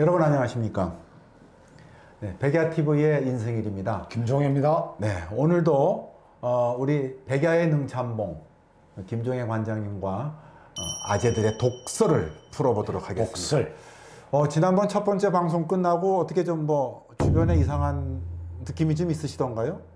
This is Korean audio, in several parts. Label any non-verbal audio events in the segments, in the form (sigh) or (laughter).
여러분 안녕하십니까? 네, 백야TV의 인승일입니다. 김종혜입니다. 네, 오늘도 어, 우리 백야의 능참봉 김종혜 관장님과 어, 아재들의 독설을 풀어보도록 하겠습니다. 독설. 어, 지난번 첫 번째 방송 끝나고 어떻게 좀 뭐 주변에 이상한 느낌이 좀 있으시던가요?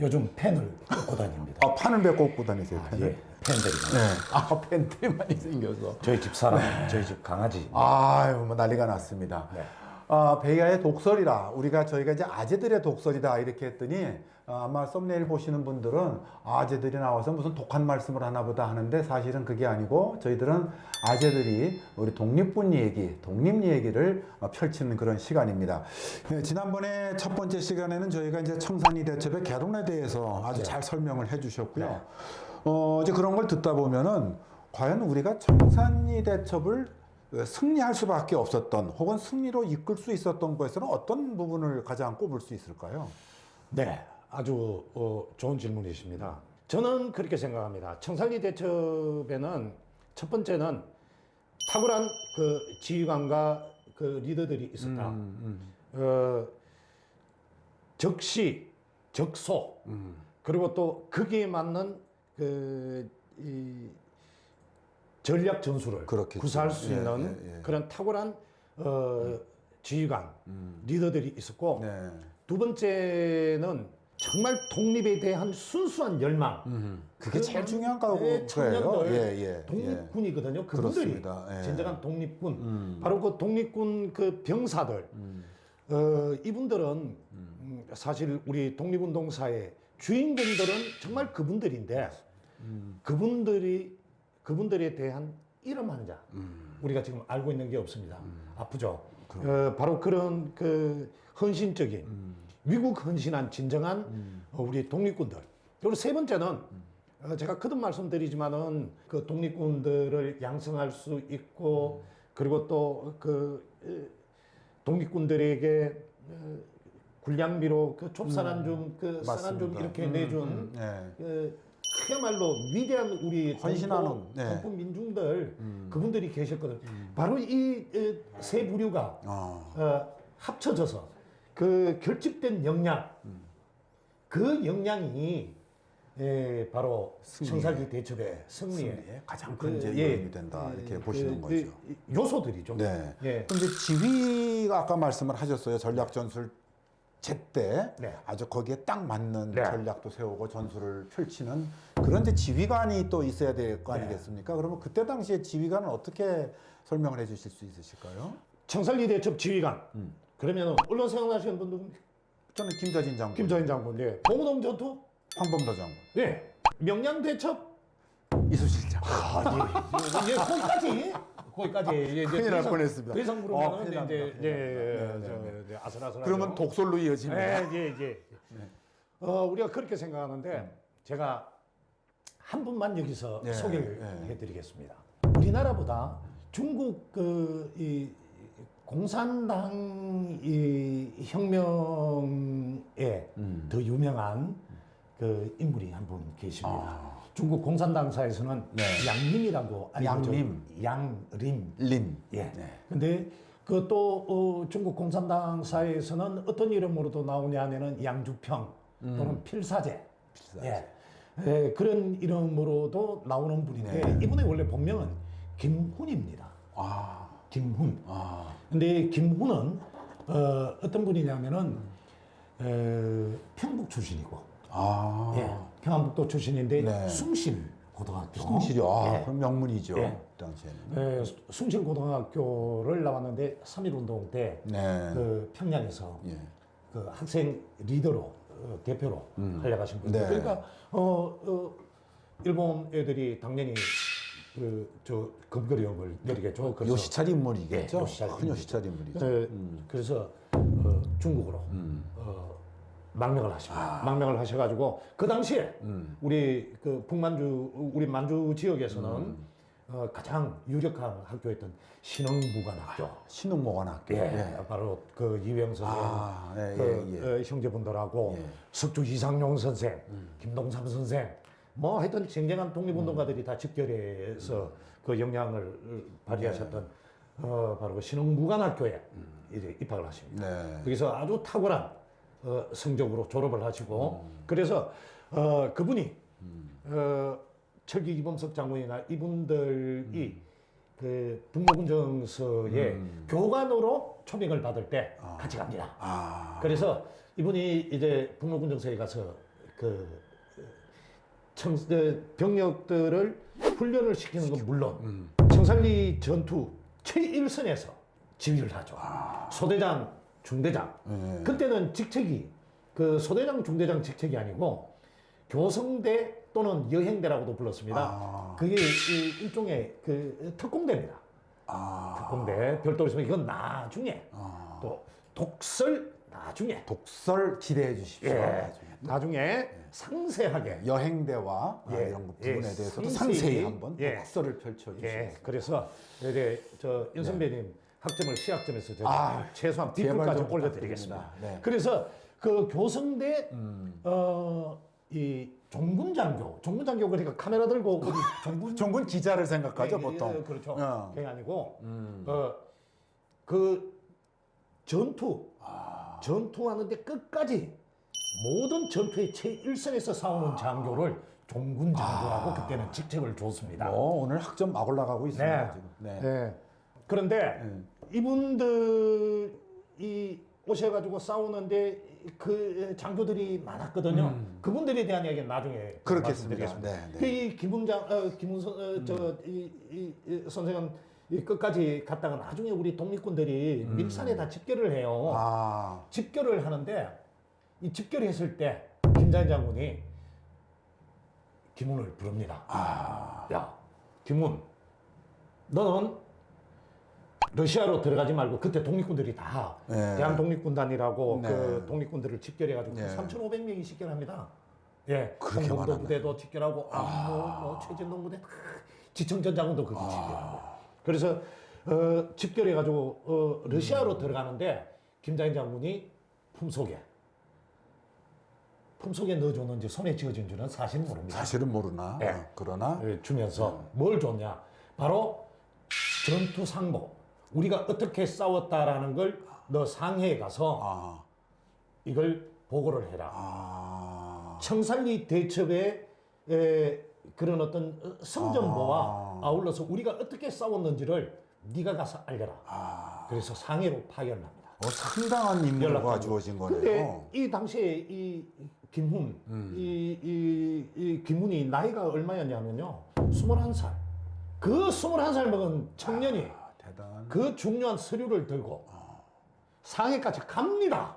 요즘 펜을 꽂고 다닙니다. 아, 판을 배 꽂고 다니세요, 펜을? 예, 펜들이. 네. 아, 펜들이 많이 생겨서. 저희 집 사람, 저희 집 강아지. 아유, 뭐 난리가 났습니다. 네. 아, 베이아의 독설이라 우리가 저희가 이제 아재들의 독설이다 이렇게 했더니 아, 아마 썸네일 보시는 분들은 아재들이 나와서 무슨 독한 말씀을 하나 보다 하는데 사실은 그게 아니고 저희들은 아재들이 우리 독립군 얘기, 독립 얘기를 어, 펼치는 그런 시간입니다. 네, 지난번에 첫 번째 시간에는 저희가 이제 청산리 대첩의 개론에 대해서 아주 잘 설명을 해 주셨고요. 어, 이제 그런 걸 듣다 보면은 과연 우리가 청산리 대첩을 어, 승리할 수밖에 없었던 혹은 승리로 이끌 수 있었던 것에서는 어떤 부분을 가장 꼽을 수 있을까요? 네, 아주 어, 좋은 질문이십니다. 저는 그렇게 생각합니다. 청산리 대첩에는 첫 번째는 탁월한 그 지휘관과 그 리더들이 있었다. 음, 어, 적시, 적소, 음. 그리고 또 거기에 맞는 그 이, 전략 전술을 그렇겠죠. 구사할 수 예, 있는 예, 예. 그런 탁월한 어, 지휘관, 리더들이 있었고 네. 두 번째는 정말 독립에 대한 순수한 열망. 그게 그 제일 중요한 거고 예, 청년들 예, 예, 독립군이거든요. 그분들이 그렇습니다. 예. 진정한 독립군. 음. 바로 그 독립군 그 병사들. 어, 이분들은 음, 사실 우리 독립운동사의 주인공들은 정말 그분들인데 음. 그분들이 그분들에 대한 이름 한 자. 음. 우리가 지금 알고 있는 게 없습니다. 아프죠. 어, 바로 그런 그 헌신적인 음. 위국 헌신한 진정한 어, 우리 독립군들. 그리고 세 번째는 어, 제가 거듭 말씀드리지만은 그 독립군들을 양성할 수 있고 그리고 또 그 독립군들에게 어, 군량비로 그 좁산안좀 그 산안좀 맞습니다. 이렇게 음, 내준 음, 네. 그 그야말로 위대한 우리 헌신하는, 네. 동포 민중들 그분들이 계셨거든. 바로 이 세 부류가 아, 어, 합쳐져서 그 결집된 역량, 그 역량이 예, 바로 승리에, 청사기 대첩의 승리에, 승리에 가장 큰 그, 예, 요인이 된다 이렇게 그, 보시는 그, 거죠. 그 요소들이죠. 네. 예. 이제 지휘가 아까 말씀을 하셨어요. 전략 전술 제때 네. 아주 거기에 딱 맞는 네. 전략도 세우고 전술을 펼치는 그런 이제 지휘관이 또 있어야 될거 네. 아니겠습니까? 그러면 그때 당시에 지휘관은 어떻게 설명을 해주실 수 있으실까요? 청산리 대첩 지휘관. 음. 그러면 언론 생각나시는 분들 저는 김자진 장군, 김정인 장군, 예. 봉우동 전투, 황범도 장군, 예. 명량 대첩, 이수실 장군. 아, 예. 예, 거기까지. 거기까지. 예, 이제 큰일 더날 이상- 뻔했습니다. 더 이상 어, 물으면 큰일 이제 납니다. 예, 큰일 예. 예, 네, 저, 네, 네, 아슬아슬하죠. 그러면 독설로 이어집니다. 예, 예, 예. 어, 우리가 그렇게 생각하는데 제가 한 분만 여기서 예, 소개를 예. 해드리겠습니다. 우리나라보다 중국 그 이 공산당 이 혁명에 음. 더 유명한 그 인물이 한 분 계십니다. 아. 중국 공산당사에서는 네. 양림이라고 알려져 양림. 양림 린. 예. 네. 근데 그또 어, 중국 공산당사에서는 어떤 이름으로도 나오냐 하면은 양주평 또는 필사제. 음. 필사제. 예. 예, 그런 이름으로도 나오는 분인데 네. 이분의 원래 본명은 김훈입니다. 아, 김훈. 아, 근데 김훈은 어, 어떤 분이냐면은 어, 평북 출신이고 아. 예, 평안북도 출신인데 네. 숭실 고등학교. 숭실이 아, 예. 그럼 명문이죠. 예. 그 당시에는. 예, 숭실 고등학교를 나왔는데 3.1운동 때 네. 그 평양에서 예. 그 학생 리더로 어, 대표로 활약하신 분들. 네. 그러니까 어, 어, 일본 애들이 당연히 그저 검거령을 내리겠죠. 그래서 요시찰 인물이겠죠. 예, 요시찰 큰 요시찰 인물이죠. 어, 그래서 어, 중국으로 음. 어, 망명을 아. 하십니다. 망명을 하셔가지고 그 당시에 음. 우리 그 북만주 우리 만주 지역에서는 어, 가장 유력한 학교였던 신흥무관학교. 신흥모관학교. 예, 바로 그 이회영 선생, 아, 예, 그 예, 예. 어, 형제분들하고 예. 음. 석주 이상용 선생, 김동삼 선생, 뭐 하여튼 쟁쟁한 독립운동가들이 다 집결해서 그 영향을 발휘하셨던 어, 바로 그 신흥무관학교에 이제 입학을 하십니다. 네. 거기서 아주 탁월한 어, 성적으로 졸업을 하시고 음. 그래서 어, 그분이 어, 철기 이범석 장군이나 이분들이 음. 그 북로군정서에 교관으로 초빙을 받을 때 같이 갑니다. 아, 그래서 이분이 이제 북로군정서에 가서 그 청, 그 병력들을 훈련을 시키는 건 물론 음. 청산리 전투 최일선에서 지휘를 하죠. 소대장, 중대장. 예. 그때는 직책이 그 소대장, 중대장 직책이 아니고 교성대 또는 여행대라고도 불렀습니다. 아. 그게 이 일종의 그 특공대입니다. 아, 특공대 별도로 있으면 이건 나중에 아. 또 독설 나중에 독설 기대해 주십시오. 예, 나중에. 나중에 상세하게 여행대와 아, 예, 이런 부- 예, 부분에 대해서도 상세히, 상세히 한번 예. 독설을 펼쳐 주십시오. 예, 그래서 이제 저 윤선배님 학점을 시학점에서 제가 아, 최소한 제발 B급까지 좀 올려드리겠습니다. 부탁드립니다. 네. 그래서 그 교성대 음. 어이 종군 장교, 종군 장교 그러니까 카메라 들고 (laughs) 우리 종군 종군 기자를 생각하죠 예, 보통. 예, 그렇죠. 어. 그게 아니고 음. 어그 전투 아. 전투하는데 끝까지 모든 전투의 최일선에서 싸우는 장교를 종군 장교라고 그때는 직책을 줬습니다. 뭐 오늘 학점 막 올라가고 있습니다 네. 지금. 네. 네. 그런데 네. 이분들이 오셔가지고 싸우는데 그 장교들이 많았거든요. 그분들에 대한 이야기는 나중에 음. 그렇겠습니다. 말씀드리겠습니다. 네, 네. 그이 김훈장, 어, 김훈선, 어, 저, 이, 이, 이 선생은 이 끝까지 갔다가 나중에 우리 독립군들이 밀산에 다 집결을 해요. 음. 아, 집결을 하는데 이 집결했을 때 김장현 장군이 김훈을 부릅니다. 아, 야, 김훈, 너는 러시아로 들어가지 말고 그때 독립군들이 다 네. 대한 독립군단이라고 네. 그 독립군들을 집결해가지고 네. 3,500명이 집결합니다. 예, 홍범도? 부대도 집결하고 아, 뭐, 뭐 최진동 부대 다 지청전 장군도 거기 아. 집결하고 그래서 어, 집결해 가지고 어, 러시아로 음. 들어가는데 김장인 장군이 품속에 품속에 넣어줬는지 손에 쥐어진 줄은 사실 모릅니다. 사실은 모르나. 네. 어, 그러나 예, 주면서 뭘 줬냐? 바로 전투 상보. 우리가 어떻게 싸웠다라는 걸 너 상해에 가서 아, 이걸 보고를 해라. 아, 청산리 대첩의 에, 그런 어떤 어, 성전보와 아. 아울러서 우리가 어떻게 싸웠는지를 네가 가서 알려라. 아, 그래서 상해로 파견을 합니다. 어, 상당한 임무가 연락하고. 주어진 근데 거네요. 이 당시에 이 김훈, 음. 이, 이, 이 김훈이 나이가 얼마였냐면요. 21살. 그 21살 먹은 청년이 아, 대단. 그 중요한 서류를 들고 상해까지 갑니다.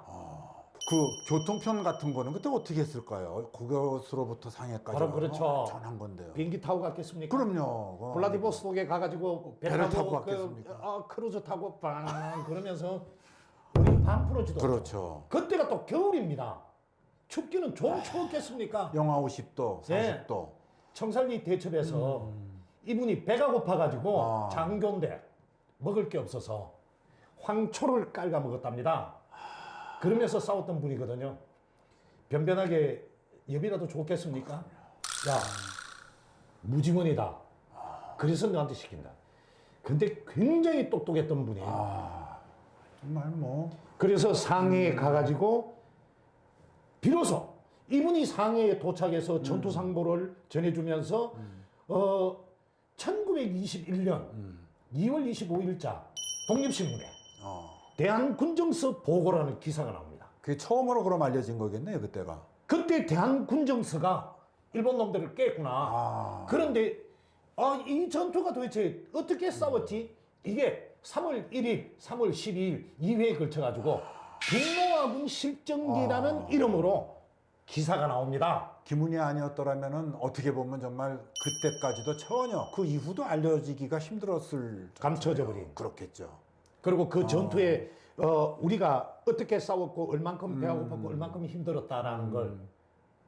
그 교통편 같은 거는 그때 어떻게 했을까요? 그것으로부터 상해까지 바로 그렇죠. 전한 건데요. 비행기 타고 갔겠습니까? 그럼요. 그거 블라디보스톡에 가가지고 배 배를 타고, 타고 그, 갔겠습니까? 아, 크루즈 타고 빵 그러면서 우리 반프로지도 그렇죠. 그때가 또 겨울입니다. 춥기는 좀 추웠겠습니까? 영하 50도, 네. 40도. 청산리 대첩에서 이분이 배가 고파가지고 음. 아. 장교인데 먹을 게 없어서 황초를 깔아 먹었답니다. 그러면서 싸웠던 분이거든요. 변변하게 엽이라도 좋겠습니까? 야, 무지원이다. 그래서 너한테 시킨다. 근데 굉장히 똑똑했던 분이에요. 아, 정말 뭐 그래서 상해에 가가지고 비로소 이분이 상해에 도착해서 전투 상보를 전해주면서 어 1921년 2월 25일자 독립신문에 어. 대한군정서 보고라는 기사가 나옵니다. 그게 처음으로 그럼 알려진 거겠네요, 그때가. 그때 대한군정서가 일본 놈들을 깼구나. 아, 그런데 아, 이 전투가 도대체 어떻게 싸웠지? 이게 3월 1일, 3월 12일 2회에 걸쳐 가지고 분노화군 실정기라는 아. 이름으로 기사가 나옵니다. 기문이 아니었더라면은 어떻게 보면 정말 그때까지도 전혀 그 이후도 알려지기가 힘들었을 감춰져 버린. 그렇겠죠. 그리고 그 전투에 어, 우리가 어떻게 싸웠고 얼만큼 음. 고팠고 얼만큼 힘들었다라는 걸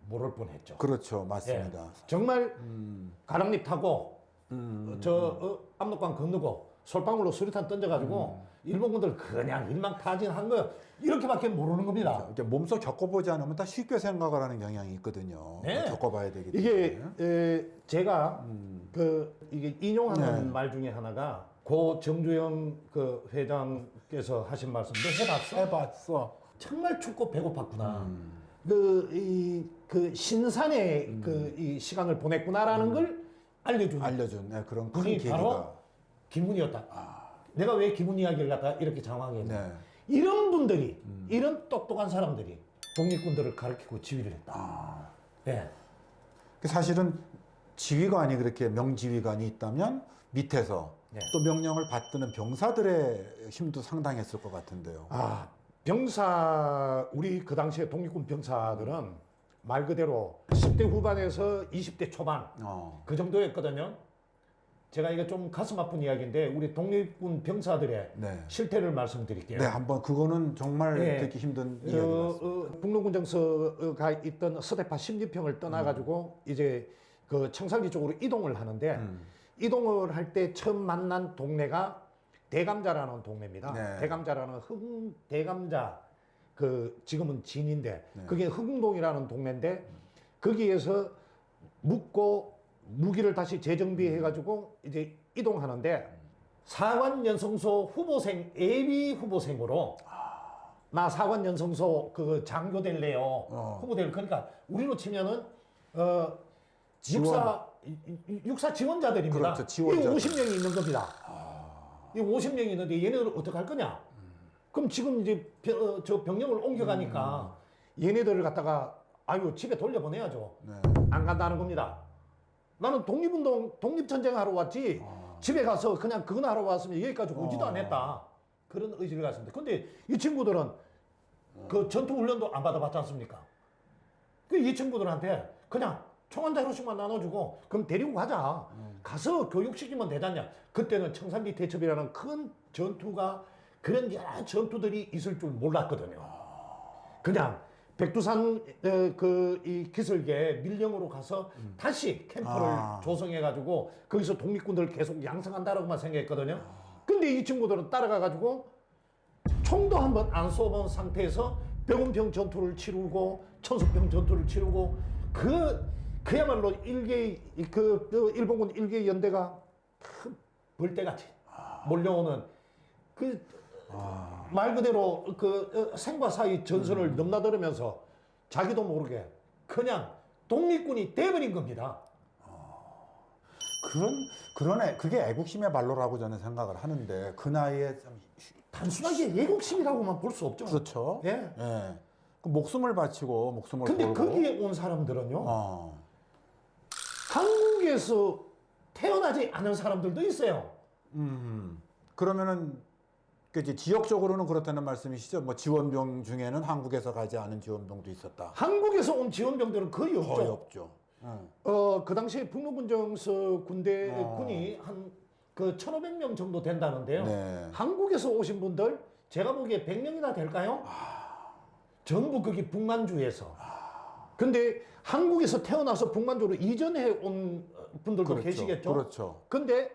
모를 뻔했죠. 그렇죠, 맞습니다. 예. 정말 음, 가랑잎 타고 음. 저 어, 압록강 건너고 솔방울로 수류탄 던져가지고 음. 일본군들 그냥 일망타진한 거 이렇게밖에 모르는 겁니다. 이렇게 몸소 겪어보지 않으면 다 쉽게 생각을 하는 경향이 있거든요. 네. 겪어봐야 되기 때문에. 이게 에, 제가 음. 그 이게 인용하는 네. 말 중에 하나가 고 정주영 그 회장께서 하신 말씀 너 해봤어? 해봤어. 정말 춥고 배고팠구나. 음. 그, 이, 그 신산에 그 이 시간을 보냈구나라는 걸 알려준 알려준 네, 그런 큰 계기가. 바로 김문이었다. 내가 왜 김문 이야기를 갖다 이렇게 장황했냐. 네. 이런 분들이, 이런 똑똑한 사람들이 독립군들을 가르치고 지휘를 했다. 아. 네. 그 사실은 지휘관이 그렇게 명지휘관이 있다면 밑에서 네. 또 명령을 받드는 병사들의 힘도 상당했을 것 같은데요. 아, 병사, 우리 그 당시에 독립군 병사들은 말 그대로 10대 후반에서 20대 초반 어. 그 정도였거든요. 제가 이거 좀 가슴 아픈 이야기인데 우리 독립군 병사들의 네. 실태를 말씀드릴게요. 네, 한번 그거는 정말 네. 듣기 힘든 어, 이야기였습니다. 어, 북로군 정서가 있던 서대파 심리평을 떠나가지고 이제 그 청산리 쪽으로 이동을 하는데 음. 이동을 할 때 처음 만난 동네가 대감자라는 동네입니다. 네. 대감자라는 흑 대감자 그 지금은 진인데 네. 그게 흑웅동이라는 동네인데 거기에서 묵고 무기를 다시 재정비해 가지고 이제 이동하는데 사관 연성소 후보생 예비 후보생으로 나 사관 연성소 그 장교 될래요 어. 후보 될 그러니까 우리로 치면은 어 지원. 육사 육사 지원자들입니다. 그렇죠, 지원자들. 이 50명이 있는 겁니다. 이 50명이 있는데 얘네들 어떻게 할 거냐? 그럼 지금 이제 병- 어, 저 병력을 옮겨가니까 얘네들을 갖다가 아유 집에 돌려보내야죠. 네. 안 간다는 겁니다. 나는 독립운동, 독립전쟁 하러 왔지. 집에 가서 그냥 그거나 하러 왔으면 여기까지 오지도 어. 않았다. 그런 의지를 가졌는데. 근데 이 친구들은 그 전투 훈련도 안 받아봤지 않습니까? 그 이 친구들한테 그냥 총 한 자루씩만 나눠주고 그럼 데리고 가자. 가서 교육시키면 되잖냐. 그때는 청산리 대첩이라는 큰 전투가 그런 여러 전투들이 있을 줄 몰랐거든요. 그냥 백두산 그이 기슭에 밀령으로 가서 다시 캠프를 아. 조성해 가지고 거기서 독립군들을 계속 양성한다라고만 생각했거든요. 근데 이 친구들은 따라가 가지고 총도 한 번 안 쏘본 상태에서 병원병 전투를 치르고 천수병 전투를 치르고 그 그야말로 일개 그, 그 일본군 일개 연대가 큰 벌떼같이 몰려오는 그 말 그대로 그 어, 생과 사의 전선을 넘나들으면서 자기도 모르게 그냥 독립군이 돼버린 겁니다. 그런 애, 그게 애국심의 발로라고 저는 생각을 하는데 그 나이에 참 단순하게 애국심이라고만 볼 수 없죠. 그렇죠. 예. 예. 그 목숨을 바치고 목숨을 근데 걸고. 거기에 온 사람들은요. 어. 한국에서 태어나지 않은 사람들도 있어요. 음. 그러면은 그 이제 지역적으로는 그렇다는 말씀이시죠? 뭐 지원병 중에는 한국에서 가지 않은 지원병도 있었다. 한국에서 온 지원병들은 거의 없죠. 거의 없죠. 예. 어, 그 당시에 북로군정서 군대 어. 군이 한 그 1,500명 정도 된다는데요. 네. 한국에서 오신 분들 제가 보기에 100명이나 될까요? 아. 전부 거기 북만주에서. 근데 한국에서 태어나서 북만주로 이전해 온 분들도 그렇죠. 계시겠죠. 그렇죠. 근데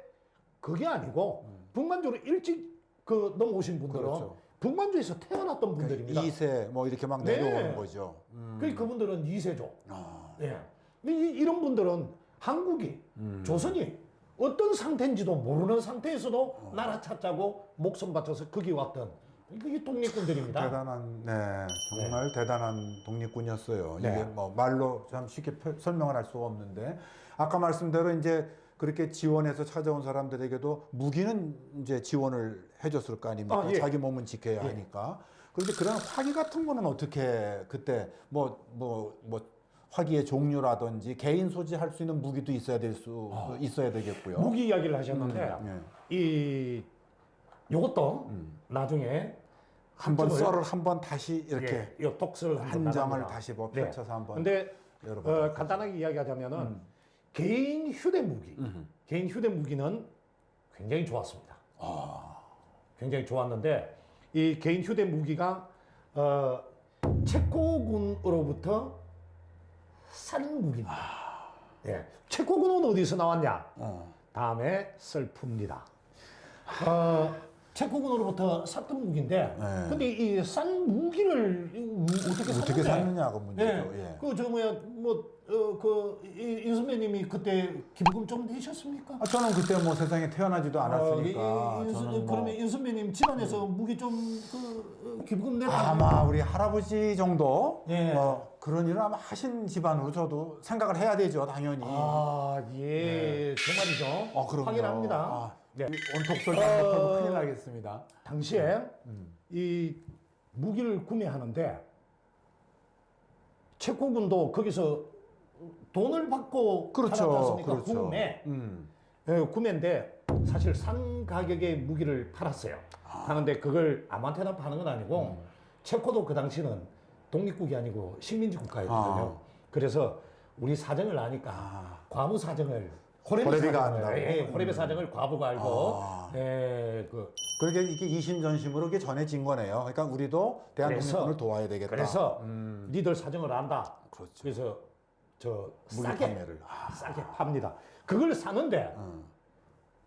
그게 아니고 북만주로 일찍 그 넘어오신 분들은 그렇죠. 북만주에서 태어났던 분들입니다. 2세 뭐 이렇게 막 네. 내려오는 거죠. 음. 그 그분들은 2세죠. 아. 예. 이, 이런 분들은 한국이 음. 조선이 어떤 상태인지도 모르는 상태에서도 어. 나라 찾자고 목숨 바쳐서 거기 왔던 이게 독립군들입니다. 대단한, 네, 정말 대단한 독립군이었어요. 네. 이게 뭐 말로 참 쉽게 표- 설명을 할 수가 없는데 아까 말씀대로 이제 그렇게 지원해서 찾아온 사람들에게도 무기는 이제 지원을 해줬을 거 아닙니까? 아, 예. 자기 몸은 지켜야 예. 하니까. 그런데 그런 화기 같은 거는 어떻게 그때 뭐 뭐 뭐 화기의 종류라든지 개인 소지할 수 있는 무기도 있어야 될수 있어야 되겠고요. 아. 무기 이야기를 하셨는데 음, 예. 이 요것도 음. 나중에 한번 썰을 한 번 다시 이렇게 예, 요 독서를 한 장을. 다시 뭐 네. 펼쳐서 한번 근데 어, 간단하게 이야기하자면은 음. 개인 휴대 무기. 개인 휴대 무기는 굉장히 좋았습니다. 아. 굉장히 좋았는데 이 개인 휴대 무기가 어, 체코군으로부터 산 무기입니다. 예. 체코군은 어디서 나왔냐? 어. 다음에 슬픕니다. 어, 체코군으로부터 샀던 무기인데, 네. 근데 이 싼 무기를 이 우- 어떻게 샀는데? 어떻게 샀느냐가 문제죠. 네. 예. 그저 뭐야 뭐 어그 인수매님이 그때 기부금 좀 내셨습니까? 아, 저는 그때 뭐 세상에 태어나지도 않았으니까 어, 이- 이- 인수, 저는 뭐 그러면 인수매님 집안에서 무기 좀그 기부금 내가 아마 우리 할아버지 정도 예. 뭐 그런 일을 아마 하신 집안으로 저도 생각을 해야 되죠 당연히. 아, 예, 정말이죠. 어, 그럼요. 확인합니다. 아, 네. 온톡설 어, 큰일 나겠습니다. 당시에 음. 이 무기를 구매하는데 체코군도 거기서 돈을 받고 그렇죠, 않습니까? 그렇죠. 구매. 음. 예, 구매인데 사실 싼 가격의 무기를 팔았어요. 하는데 그걸 아무한테나 파는 건 아니고 음. 체코도 그 당시는 독립국이 아니고 식민지 국가였거든요. 아. 그래서 우리 사정을 아니까 아. 과부 사정을 호레비 호레비가 사정을 안다고? 예, 호레비 사정을 과부가 알고 아. 예, 그 그렇게 이게 이심전심으로 이게 전해진 거네요. 그러니까 우리도 대한 그래서- 독립군을 도와야 되겠다. 그래서 음, 니들 사정을 안다. 그렇죠. 그래서 저 싸게 판매를. 아, 싸게 팝니다. 그걸 사는데 음.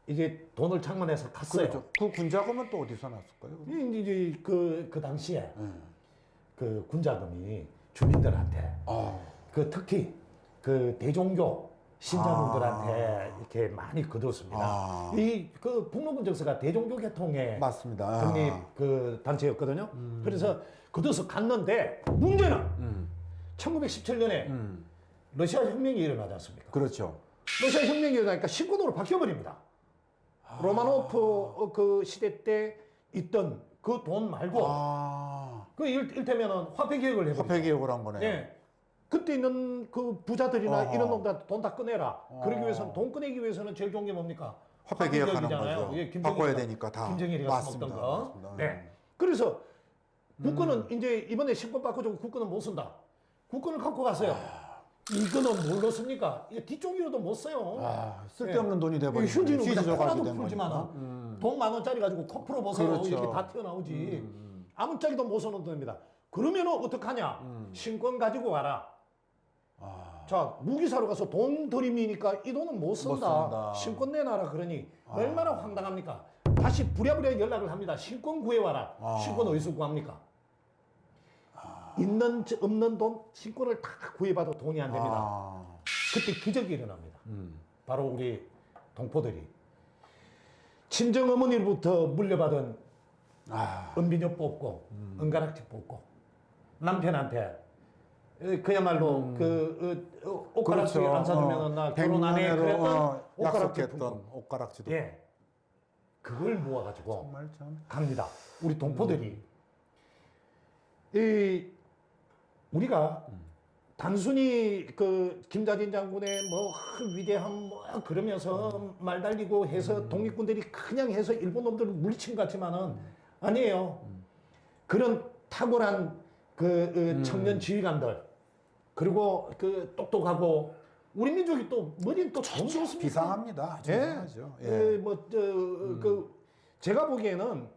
이게 돈을 창문에서 갔어요. 그렇죠. 그 군자금은 또 어디서 났을까요? 이- 이제 그, 그 당시에 음. 그 군자금이 주민들한테 아, 그 특히 그 대종교 신자분들한테 이렇게 많이 거뒀습니다. 아. 이 그 북로군 정서가 대종교 계통의 맞습니다. 독립 아. 그 단체였거든요. 그래서 거둬서 갔는데 문제는 음. 1917년에 음. 러시아 혁명이 일어나지 않습니까? 그렇죠. 러시아 혁명이 일어나니까 신권으로 바뀌어버립니다. 로마노프 어, 그 시대 때 있던 그 돈 말고 아, 그 일, 일테면은 화폐 개혁을 해버립니다. 화폐 개혁을 한 거네요. 예. 그때 있는 그 부자들이나 어허. 이런 놈들한테 돈 다 꺼내라. 어. 그러기 위해서는 돈 꺼내기 위해서는 제일 좋은 게 뭡니까? 화폐 개혁하는. 거죠. 예, 바꿔야 되니까 다. 김정일이가 맞습니다. 써먹던 거. 맞습니다. 네. 그래서 국권은 음. 이제 이번에 신권 바꿔주고 국권은 못 쓴다. 국권을 갖고 갔어요. 아. 이거는 뭘로 씁니까? 이게 뒤쪽으로도 못 써요. 아, 쓸데없는 돈이 돼버린 이 휴지는 거예요. 그냥 휘지저가지 코라도 된 거니까. 음. 돈만 원짜리 가지고 코 풀어 보세요. 그렇죠. 이렇게 다 튀어나오지. 음. 아무짝에도 못 써놓은 돈입니다. 그러면은 어떡하냐? 음. 신권 가지고 가라. 아, 자 무기 사러 가서 돈 들이미니까 이 돈은 못 쓴다. 쓴다. 신권 내놔라 그러니 아. 얼마나 황당합니까? 다시 부랴부랴 연락을 합니다. 신권 구해와라. 아. 신권 어디서 구합니까? 있는 저- 없는 돈 신권을 다 구해봐도 돈이 안 됩니다. 아, 그때 기적이 일어납니다. 음. 바로 우리 동포들이 친정 어머니로부터 물려받은 아, 은비녀 뽑고 은가락지 뽑고 남편한테 에, 그야말로 그 어, 어, 옷가락지 안 사주면은 나 결혼 안 해. 백년으로, 그랬던 어, 옷가락지 품고. 옷가락지도 예. 그걸 모아가지고 정말 참 갑니다. 우리 동포들이 음. 이 우리가 음. 단순히 그 김자진 장군의 뭐 위대함 뭐 그러면서 음. 말 달리고 해서 독립군들이 그냥 해서 일본 놈들을 물리친 것 같지만은 아니에요. 음. 그런 탁월한 그, 그 청년 지휘관들 그리고 그 똑똑하고 우리 민족이 또 머리는 또 좋습니다. 비상합니다. 예. 예. 예, 뭐저 그 제가 보기에는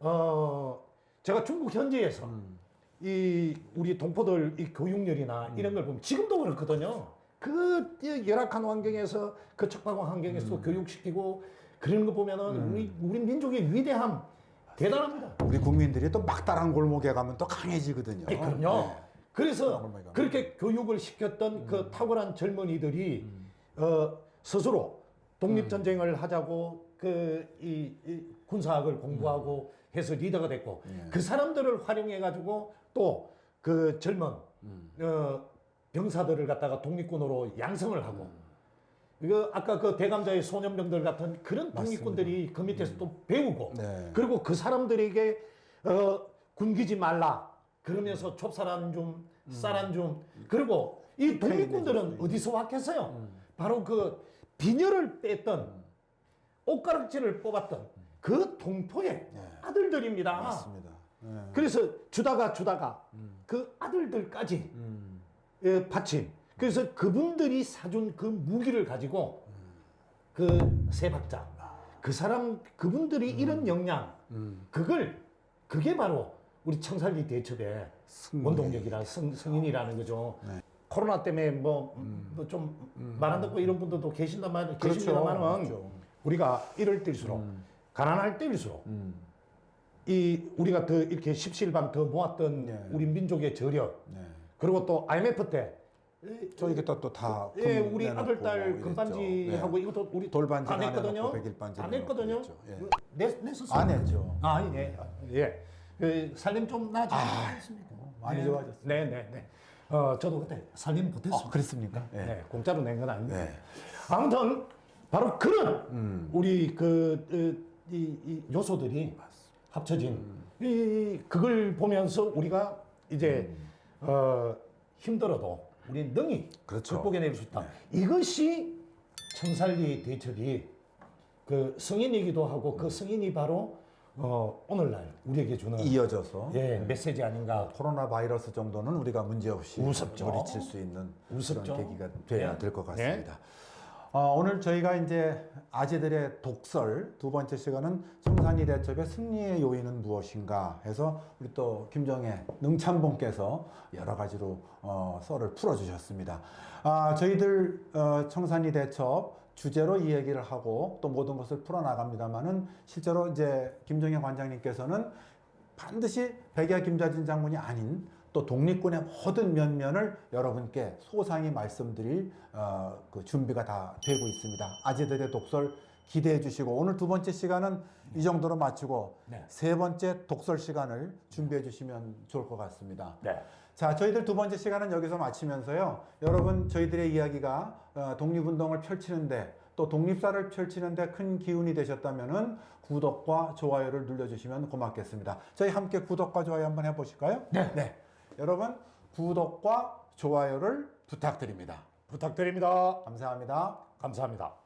어 제가 중국 현지에서 음. 이 우리 동포들 이 교육열이나 음. 이런 걸 보면 지금도 그렇거든요. 그 열악한 환경에서 그 척박한 환경에서 음. 교육시키고 그런 거 보면은 우리 우리 민족의 위대함 대단합니다. 우리 국민들이 또 막다른 골목에 가면 또 강해지거든요. 예, 그럼요. 예. 그래서 그렇게 교육을 시켰던 음. 그 탁월한 젊은이들이 어, 스스로 독립전쟁을 하자고 그이 군사학을 공부하고 해서 리더가 됐고 예. 그 사람들을 활용해 가지고 또 그 젊은 음. 어, 병사들을 갖다가 독립군으로 양성을 음. 하고 이거 아까 그 대감자의 소년병들 같은 그런 독립군들이 그 밑에서 또 배우고 네. 그리고 그 사람들에게 어, 굶기지 말라 그러면서 좁쌀한 좀 쌀한 좀 그리고 이 독립군들은 어디서 왔겠어요? 바로 그 빈혈을 뺐던 옷가락질을 뽑았던 그 동포의 아들들입니다. 맞습니다. 예. 그래서 주다가 주다가 그 아들들까지 음. 예, 바친. 그래서 그분들이 사준 그 무기를 가지고 그 세 박자 그 사람 그분들이 이런 역량 음. 그걸 그게 바로 우리 청살리 대첩의. 원동력이라 성, 성인이라는 거죠. 네. 코로나 때문에 뭐 좀 말안 듣고 이런 분들도 계신다만 음. 계십니다만은 그렇죠. 우리가 이럴 때일수록 가난할 때일수록 음. 이 우리가 더 이렇게 십시일반 더 모았던 네. 우리 민족의 저력 네. 그리고 또 IMF 때 저희 또다 예, 우리 아들 딸 금반지하고 이것도 우리 돌반지 다 하나 냈거든요. 내놓고 백일반지 다 내놓고 냈거든요. 그랬죠. 예. 냈 냈었어요. 안 했죠. 아, 아니, 네. 예. 그 살림 좀 나아졌습니까? 많이 네. 좋아졌어요. 네, 네, 네. 어, 저도 그때 살림 못했어요. 아, 그랬습니까? 예. 네, 공짜로 낸 건 아닙니다. 네. 아무튼 바로 그런 음. 우리 그 어, 이, 이 요소들이 합쳐진 음. 이 그걸 보면서 우리가 이제 음. 어, 힘들어도 우리 능히 그렇죠. 극복해낼 수 있다. 네. 이것이 청살리 대첩이 그 승인이기도 하고 그 승인이 바로 어, 오늘날 우리에게 주는 이어져서 예, 메시지 아닌가. 코로나 바이러스 정도는 우리가 문제 없이 우습죠. 물리칠 수 있는 우습죠. 그런 계기가 돼야 네. 될것 네. 같습니다. 어, 오늘 저희가 이제 아재들의 독설 두 번째 시간은 청산리 대첩의 승리의 요인은 무엇인가 해서 우리 또 김정혜 능참봉께서 여러 가지로 어, 썰을 풀어주셨습니다. 아, 저희들 어, 청산리 대첩 주제로 이 얘기를 하고 또 모든 것을 풀어나갑니다만은 실제로 이제 김정혜 관장님께서는 반드시 백야 김자진 장군이 아닌 또 독립군의 모든 면면을 여러분께 소상히 말씀드릴 어, 그 준비가 다 되고 있습니다. 아재들의 독설 기대해 주시고 오늘 두 번째 시간은 이 정도로 마치고 네. 세 번째 독설 시간을 준비해 주시면 좋을 것 같습니다. 네. 자, 저희들 두 번째 시간은 여기서 마치면서요. 여러분, 저희들의 이야기가 어, 독립운동을 펼치는데 또 독립사를 펼치는데 큰 기운이 되셨다면은 구독과 좋아요를 눌러주시면 고맙겠습니다. 저희 함께 구독과 좋아요 한번 해보실까요? 네. 여러분, 구독과 좋아요를 부탁드립니다. 부탁드립니다. 감사합니다. 감사합니다.